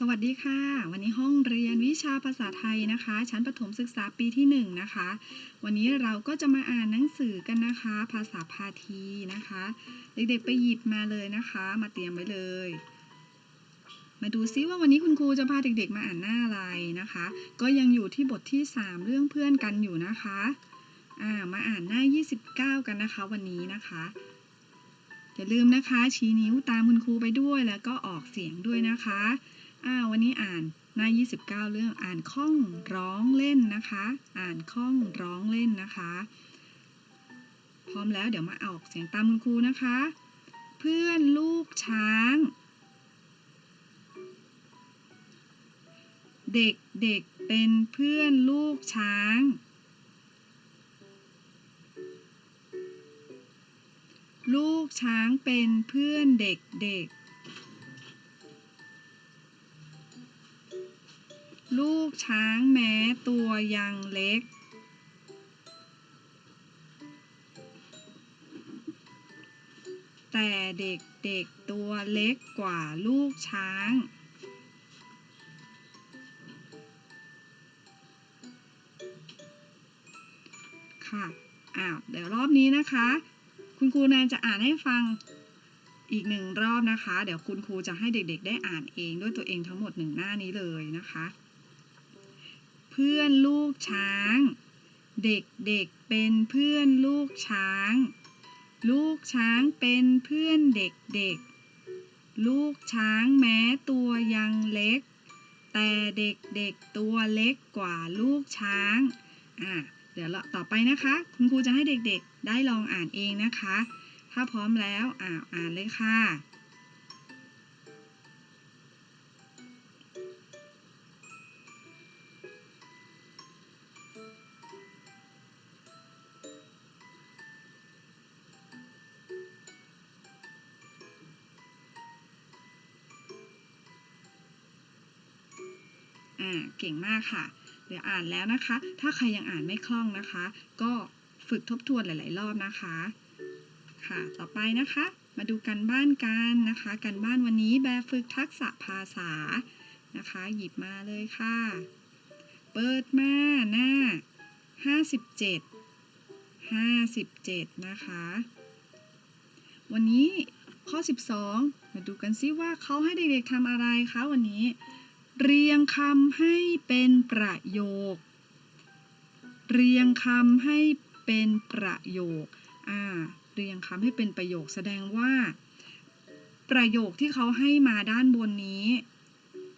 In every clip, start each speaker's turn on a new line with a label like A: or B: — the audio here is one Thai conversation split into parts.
A: สวัสดีค่ะ วันนี้ห้องเรียนวิชาภาษาไทยนะคะ ชั้นประถมศึกษาปีที่1นะคะ วันนี้เราก็จะมาอ่านหนังสือกันนะคะ ภาษาพาทีนะคะ เด็กๆไปหยิบมาเลยนะคะ มาเตรียมไว้เลย มาดูซิว่าวันนี้คุณครูจะพาเด็กๆมาอ่านหน้าอะไรนะคะ ก็ยังอยู่ที่บทที่ 3 เรื่องเพื่อนกันอยู่นะคะอ่ามาอ่านหน้า 29 กันนะคะ วันนี้นะคะอย่าลืมนะคะชี้นิ้วตามคุณครูไปด้วยแล้วก็ออกเสียงด้วยนะคะ อ่าวันนี้อ่านหน้า 29 เรื่องอ่านคล่องร้องเล่นนะคะ อ่านคล่องร้องเล่นนะคะ พร้อมแล้วเดี๋ยวมาออกเสียงตามคุณครูนะคะ เพื่อนลูกช้าง เด็กเด็กเป็นเพื่อนลูกช้าง ลูกช้างเป็นเพื่อนเด็กเด็ก ลูกช้างแม้ตัวยังเล็ก แต่เด็กเด็กตัวเล็กกว่าลูกช้าง ค่ะอ้าวเดี๋ยวรอบนี้นะคะ คุณครูแนนจะอ่านให้ฟังอีกหนึ่งรอบนะคะ เดี๋ยวคุณครูจะให้เด็กๆ ได้อ่านเองด้วยตัวเองทั้งหมดหนึ่งหน้านี้เลยนะคะ พื่อนลูกช้าง เด็กๆเป็นเพื่อนลูกช้าง ลูกช้างเป็นเพื่อนเด็กๆลูกช้างแม้ตัวยังเล็ก แต่เด็กๆตัวเล็กกว่าลูกช้าง อะ เดี๋ยวเราต่อไปนะคะ คุณครูจะให้เด็กๆ ได้ลองอ่านเองนะคะ ถ้าพร้อมแล้วอ่าอ่านเลยค่ะ อ่าเก่งมากค่ะ เดี๋ยวอ่านแล้วนะคะ ถ้าใครยังอ่านไม่คล่องนะคะ ก็ฝึกทบทวนหลาย ๆ รอบนะคะ ค่ะ ต่อไปนะคะ มาดูกันบ้านกันนะคะ กันบ้านวันนี้แบบฝึกทักษะภาษานะคะ หยิบมาเลยค่ะ เปิดมาหน้า 57 57 นะคะ วันนี้ข้อ 12 มาดูกันซิว่าเขาให้เด็ก ๆทำอะไรคะวันนี้ เรียงคำให้เป็นประโยค เรียงคำให้เป็นประโยค อ่า เรียงคำให้เป็นประโยคแสดงว่า ประโยคที่เขาให้มาด้านบนนี้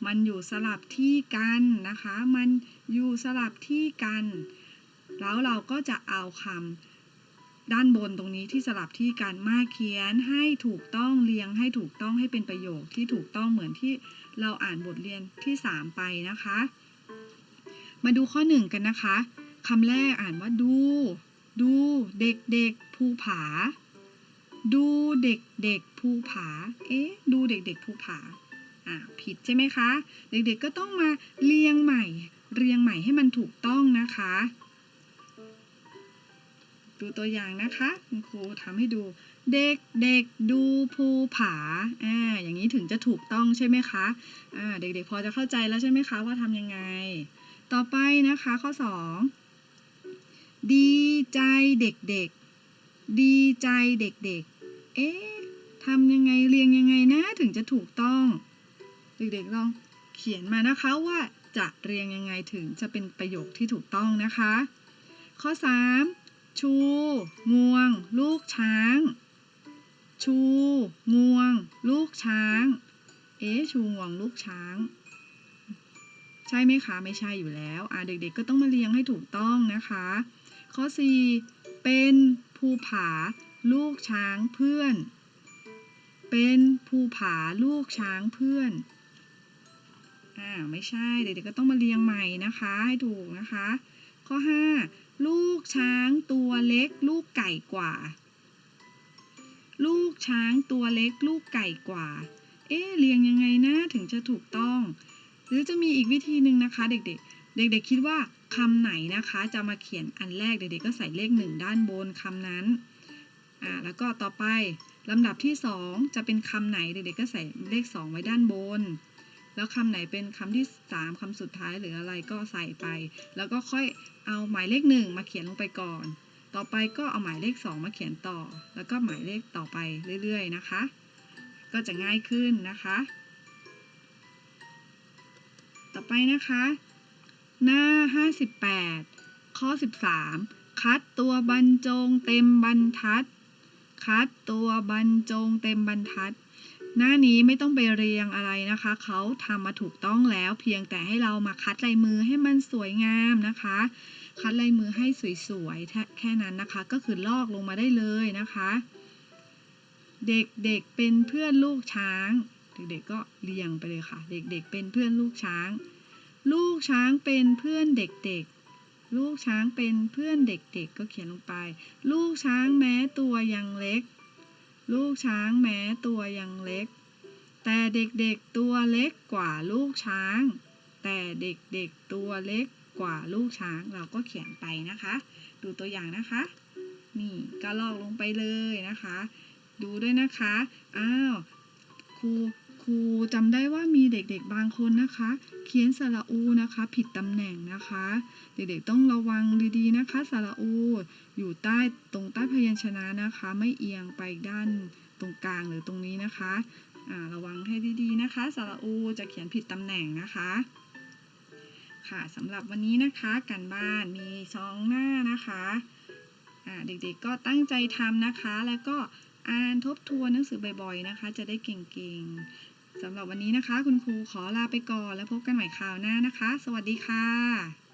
A: มันอยู่สลับที่กันนะคะ มันอยู่สลับที่กัน แล้วเราก็จะเอาคำ ด้านบนตรงนี้ที่สลับที่กันมาเขียนให้ถูกต้องเรียงให้ถูกต้องให้เป็นประโยคที่ถูกต้องเหมือนที่เราอ่านบทเรียนที่ 3 ไปนะคะ มาดูข้อ 1 กันนะคะคำแรกอ่านว่าดู ดูเด็กเด็กภูผา ดูเด็กเด็กภูผา เอ๊ะดูเด็กเด็กภูผาอ่าผิดใช่ไหมคะ เด็กๆก็ต้องมาเรียงใหม่ เรียงใหม่ให้มันถูกต้องนะคะ ดูตัวอย่างนะคะคุณครูทำให้ดู เด็กเด็กดูภูผาอ่าอย่างนี้ถึงจะถูกต้องใช่ไหมคะอ่าเด็กๆพอจะเข้าใจแล้วใช่ไหมคะว่าทำยังไง ต่อไปนะคะข้อ 2 ดีใจเด็กๆ ดีใจเด็กๆ เอ๊ะทำยังไงเรียงยังไงนะถึงจะถูกต้อง เด็กๆลองเขียนมานะคะว่าจะเรียงยังไงถึงจะเป็นประโยคที่ถูกต้องนะคะ ข้อ 3 ชู งวง ลูกช้าง ชู งวง ลูกช้าง เอ๊ชูงวงลูกช้าง ใช่ไหมคะ ไม่ใช่อยู่แล้วอ่าเด็กๆก็ต้องมาเรียงให้ถูกต้องนะคะ ข้อ 4 เป็นภูผา ลูกช้างเพื่อน เป็นภูผาลูกช้างเพื่อนอ่าไม่ใช่เด็กๆก็ต้องมาเรียงใหม่นะคะให้ถูกนะคะ ข้อ 5 ลูกช้างตัวเล็กลูกไก่กว่า ลูกช้างตัวเล็กลูกไก่กว่า เอ๊ะเรียงยังไงนะถึงจะถูกต้อง หรือจะมีอีกวิธีหนึ่งนะคะเด็กๆ เด็กๆคิดว่าคำไหนนะคะจะมาเขียนอันแรกเด็กๆก็ใส่เลขหนึ่งด้านบนคำนั้น อ่าแล้วก็ต่อไปลำดับที่ 2 จะเป็นคำไหนเด็กๆก็ใส่เลข 2 ไว้ด้านบน แล้วคำไหนเป็นคำที่สามคำสุดท้ายหรืออะไรก็ใส่ไป แล้วก็ค่อยเอาหมายเลขหนึ่งมาเขียนลงไปก่อน ต่อไปก็เอาหมายเลขสองมาเขียนต่อ แล้วก็หมายเลขต่อไปเรื่อยๆนะคะ ก็จะง่ายขึ้นนะคะ ต่อไปนะคะ หน้า 58 ข้อ 13 คัดตัวบรรจงเต็มบรรทัด คัดตัวบรรจงเต็มบรรทัด หน้านี้ไม่ต้องไปเรียงอะไรนะคะ เขาทำมาถูกต้องแล้วเพียงแต่ให้เรามาคัดลายมือให้มันสวยงามนะคะ คัดลายมือให้สวยๆ แค่แค่นั้นนะคะ ก็คือลอกลงมาได้เลยนะคะ เด็กๆเป็นเพื่อนลูกช้าง เด็กๆก็เรียงไปเลยค่ะ เด็กๆเป็นเพื่อนลูกช้าง ลูกช้างเป็นเพื่อนเด็กๆลูกช้างเป็นเพื่อนเด็กๆก็เขียนลงไป ลูกช้างแม้ตัวยังเล็ก ลูกช้างแม้ตัวยังเล็ก แต่เด็กๆตัวเล็กกว่าลูกช้าง แต่เด็กๆตัวเล็กกว่าลูกช้างเราก็เขียนไปนะคะ ดูตัวอย่างนะคะ นี่ก็ลอกลงไปเลยนะคะ ดูด้วยนะคะ อ้าวครู รูจำได้ว่ามีเด็กๆบางคนนะคะ เขียนสระอูนะคะ ผิดตำแหน่งนะคะ เด็กๆต้องระวังดีๆนะคะสระอู อยู่ใต้ตรงใต้พยัญชนะนะคะ ไม่เอียงไปด้านตรงกลางหรือตรงนี้นะคะระวังให้ดีๆนะคะสระอูจะเขียนผิดตำแหน่งนะคะค่ะสำหรับวันนี้นะคะการบ้านมีสองหน้านะคะเด็กๆก็ตั้งใจทำนะคะ แล้วก็อ่านทบทวนหนังสือบ่อยๆนะคะ จะได้เก่งๆ สำหรับวันนี้นะคะ คุณครูขอลาไปก่อนแล้วพบกันใหม่คราวหน้านะคะ สวัสดีค่ะ